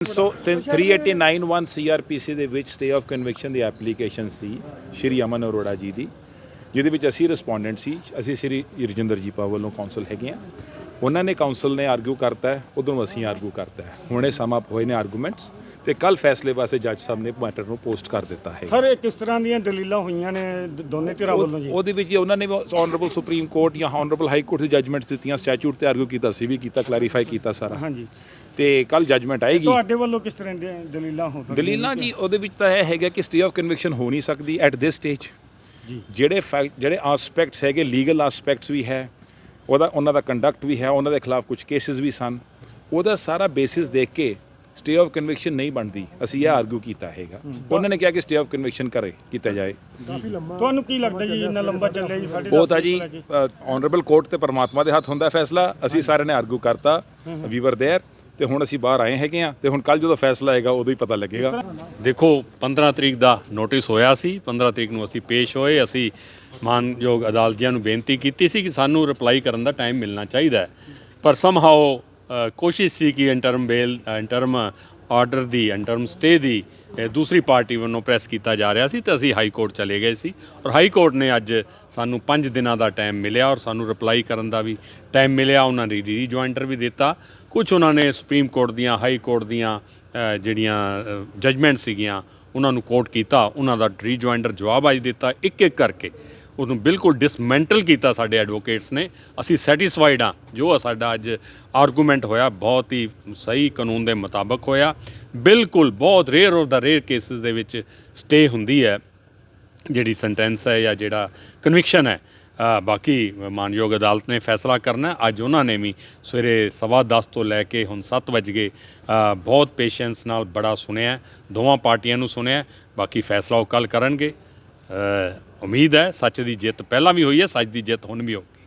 ਸੋ 3891 CrPC ਦੇ ਵਿੱਚ stay of conviction ਦੀ ਐਪਲੀਕੇਸ਼ਨ ਸੀ, ਸ਼੍ਰੀ ਅਮਨ ਅਰੋੜਾ ਜੀ ਦੀ, ਜਿਹਦੇ ਵਿੱਚ ਅਸੀਂ ਰਿਸਪੋਂਡੈਂਟ ਸੀ, ਅਸੀਂ ਸ਼੍ਰੀ ਰਜਿੰਦਰ ਜੀਪਾ ਵੱਲੋਂ ਕਾਉਂਸਲ ਹੈਗੇ ਆ। ਉਹਨਾਂ ਨੇ ਕਾਉਂਸਲ ਨੇ ਆਰਗੂ ਕਰਤਾ ਹੈ ਉਦੋਂ ਅਸੀਂ ਆਰਗੂ ਕਰਤਾ ਹੈ। ਹੁਣੇ ਸਮ ਅਪ ਹੋਏ ਨੇ ਆਰਗੂਮੈਂਟਸ ਤੇ ਕੱਲ ਫੈਸਲੇ ਵਾਸਤੇ ਜੱਜ ਸਾਹਿਬ ਨੇ ਮੈਟਰ ਨੂੰ ਪੋਸਟ ਕਰ ਦਿੱਤਾ ਹੈ। ਸਰ ਇਹ ਕਿਸ ਤਰ੍ਹਾਂ ਦੀਆਂ ਦਲੀਲਾਂ ਹੋਈਆਂ ਨੇ ਦ- ਦੋਨੇ ਧਿਰਾਂ ਵੱਲੋਂ ਜੀ? ਉਹਦੇ ਵਿੱਚ ਉਹਨਾਂ ਨੇ ਆਨਰੇਬਲ ਸੁਪਰੀਮ ਕੋਰਟ ਜਾਂ ਆਨਰੇਬਲ ਹਾਈ ਕੋਰਟ ਦੀ ਜਜਮੈਂਟਸ ਦਿੱਤੀਆਂ ਸਟੈਚੂਟ ਤੇ ਆਰਗੂ ਕੀਤਾ ਸੀ ਵੀ ਕੀਤਾ ਕਲੈਰੀਫਾਈ ਕੀਤਾ ਸਾਰਾ। ਹਾਂਜੀ। ਤੇ ਕੱਲ ਜਜਮੈਂਟ ਆਏਗੀ। ਤੁਹਾਡੇ ਵੱਲੋਂ ਕਿਸ ਤਰ੍ਹਾਂ ਦੀਆਂ ਦਲੀਲਾਂ ਹੋ ਸਕਦੀਆਂ? ਦਲੀਲਾਂ ਜੀ ਉਹਦੇ ਵਿੱਚ ਤਾਂ ਇਹ ਹੈਗਾ ਕਿ ਸਟੇ ਆਫ ਕਨਵਿਕਸ਼ਨ ਹੋ ਨਹੀਂ ਸਕਦੀ ਐਟ ਦਿਸ ਸਟੇਜ ਜੀ। ਜਿਹੜੇ ਫੈਕਟ ਜਿਹੜੇ ਐਸਪੈਕਟਸ ਹੈਗੇ ਲੀਗਲ ਐਸਪੈਕਟਸ ਵੀ ਹੈ ਉਹਦਾ ਉਹਨਾਂ ਦਾ ਕੰਡਕਟ ਵੀ ਹੈ ਉਹਨਾਂ ਦੇ ਖਿਲਾਫ ਕੁਝ ਕੇਸਿਸ ਵੀ ਸਨ। ਉਹਦਾ ਸਾਰਾ ਬੇਸਿਸ ਦੇਖ ਕੇ ਸਟੇ ਆਫ ਕਨਵਿਕਸ਼ਨ ਨਹੀਂ ਬਣਦੀ ਅਸੀਂ ਇਹ ਆਰਗੂ ਕੀਤਾ ਹੈਗਾ ਉਹਨਾਂ ਨੇ ਕਿਹਾ ਕਿ ਸਟੇ ਆਫ ਕਨਵਿਕਸ਼ਨ ਕਰੇ ਕੀਤਾ ਜਾਏ ਤੁਹਾਨੂੰ ਕੀ ਲੱਗਦਾ ਜੀ ਇੰਨਾ ਲੰਬਾ ਚੱਲਿਆ ਜੀ ਸਾਡੇ ਉਹ ਤਾਂ ਜੀ ਆਨਰੇਬਲ ਕੋਰਟ ਤੇ ਪਰਮਾਤਮਾ ਦੇ ਹੱਥ ਹੁੰਦਾ ਫੈਸਲਾ ਅਸੀਂ ਸਾਰਿਆਂ ਨੇ ਆਰਗੂ ਕਰਤਾ ਵੀ ਵਰ देयर ਤੇ ਹੁਣ ਅਸੀਂ ਬਾਹਰ ਆਏ ਹੈਗੇ ਆ ਤੇ ਹੁਣ ਕੱਲ ਜਦੋਂ ਫੈਸਲਾ ਆਏਗਾ ਉਦੋਂ ਹੀ ਪਤਾ ਲੱਗੇਗਾ ਦੇਖੋ 15 ਤਰੀਕ ਦਾ ਨੋਟਿਸ ਹੋਇਆ ਸੀ 15 ਤਰੀਕ ਨੂੰ ਅਸੀਂ ਪੇਸ਼ ਹੋਏ ਅਸੀਂ ਮਾਨਯੋਗ ਅਦਾਲਤੀਆਂ ਨੂੰ ਬੇਨਤੀ ਕੀਤੀ ਸੀ ਕਿ ਸਾਨੂੰ ਰਿਪਲਾਈ ਕਰਨ ਦਾ ਟਾਈਮ ਮਿਲਣਾ ਚਾਹੀਦਾ ਹੈ ਪਰ ਸਮਹਾਓ ਕੋਸ਼ਿਸ਼ ਸੀ ਕਿ ਇੰਟਰਮ ਬੇਲ ਇੰਟਰਮ ਆਰਡਰ ਦੀ ਇੰਟਰਮ ਸਟੇ ਦੀ ਦੂਸਰੀ ਪਾਰਟੀ ਵੱਲੋਂ ਪ੍ਰੈਸ ਕੀਤਾ ਜਾ ਰਿਹਾ ਸੀ ਤੇ ਅਸੀਂ ਹਾਈ ਕੋਰਟ ਚਲੇ ਗਏ ਸੀ। ਔਰ ਹਾਈ ਕੋਰਟ ਨੇ ਅੱਜ ਸਾਨੂੰ 5 ਦਿਨਾਂ ਦਾ ਟਾਈਮ ਮਿਲਿਆ ਔਰ ਸਾਨੂੰ ਰਿਪਲਾਈ ਕਰਨ ਦਾ ਵੀ ਟਾਈਮ ਮਿਲਿਆ, ਉਹਨਾਂ ਨੇ ਰੀਜੁਆਇੰਟਰ ਵੀ ਦਿੱਤਾ। ਕੁਝ ਉਹਨਾਂ ਨੇ ਸੁਪਰੀਮ ਕੋਰਟ ਦੀਆਂ ਹਾਈ ਕੋਰਟ ਦੀਆਂ ਜਿਹੜੀਆਂ ਜਜਮੈਂਟ ਸੀਗੀਆਂ, ਉਹਨਾਂ ਨੂੰ ਕੋਟ ਕੀਤਾ, ਉਹਨਾਂ ਦਾ ਰੀਜੁਆਇੰਟਰ ਜਵਾਬ ਅੱਜ ਦਿੱਤਾ ਇੱਕ ਇੱਕ ਕਰਕੇ। ਉਹਨੂੰ ਬਿਲਕੁਲ ਡਿਸਮੈਂਟਲ ਕੀਤਾ ਸਾਡੇ ਐਡਵੋਕੇਟਸ ਨੇ। ਅਸੀਂ ਸੈਟੀਸਫਾਈਡ ਹਾਂ। ਜੋ ਸਾਡਾ ਅੱਜ ਆਰਗੂਮੈਂਟ ਹੋਇਆ, ਬਹੁਤ ਹੀ ਸਹੀ ਕਾਨੂੰਨ ਦੇ ਮੁਤਾਬਕ ਹੋਇਆ। ਬਿਲਕੁਲ ਬਹੁਤ ਰੇਅਰ ਔਰ ਦਾ ਰੇਅਰ ਕੇਸਿਸ ਦੇ ਵਿੱਚ ਸਟੇ ਹੁੰਦੀ ਹੈ। ਜਿਹੜੀ ਸੈਂਟੈਂਸ ਹੈ ਜਾਂ ਜਿਹੜਾ ਕਨਵਿਕਸ਼ਨ ਹੈ ਬਾਕੀ ਮਾਨਯੋਗ ਅਦਾਲਤ ਨੇ ਫੈਸਲਾ ਕਰਨਾ ਅੱਜ ਉਹਨਾਂ ਨੇ ਵੀ ਸਵੇਰੇ ਸਵਾ ਦਸ ਤੋਂ ਲੈ ਕੇ ਹੁਣ 7 ਵਜ ਗਏ। ਬਹੁਤ ਪੇਸ਼ੈਂਸ ਨਾਲ ਬੜਾ ਸੁਣਿਆ ਦੋਵਾਂ ਪਾਰਟੀਆਂ ਨੂੰ ਸੁਣਿਆ ਬਾਕੀ ਫੈਸਲਾ ਉਹ ਕੱਲ ਕਰਨਗੇ। ਉਮੀਦ ਹੈ ਸੱਚ ਦੀ ਜਿੱਤ ਪਹਿਲਾਂ ਵੀ ਹੋਈ ਹੈ, ਸੱਚ ਦੀ ਜਿੱਤ ਹੁਣ ਵੀ ਹੋਊਗੀ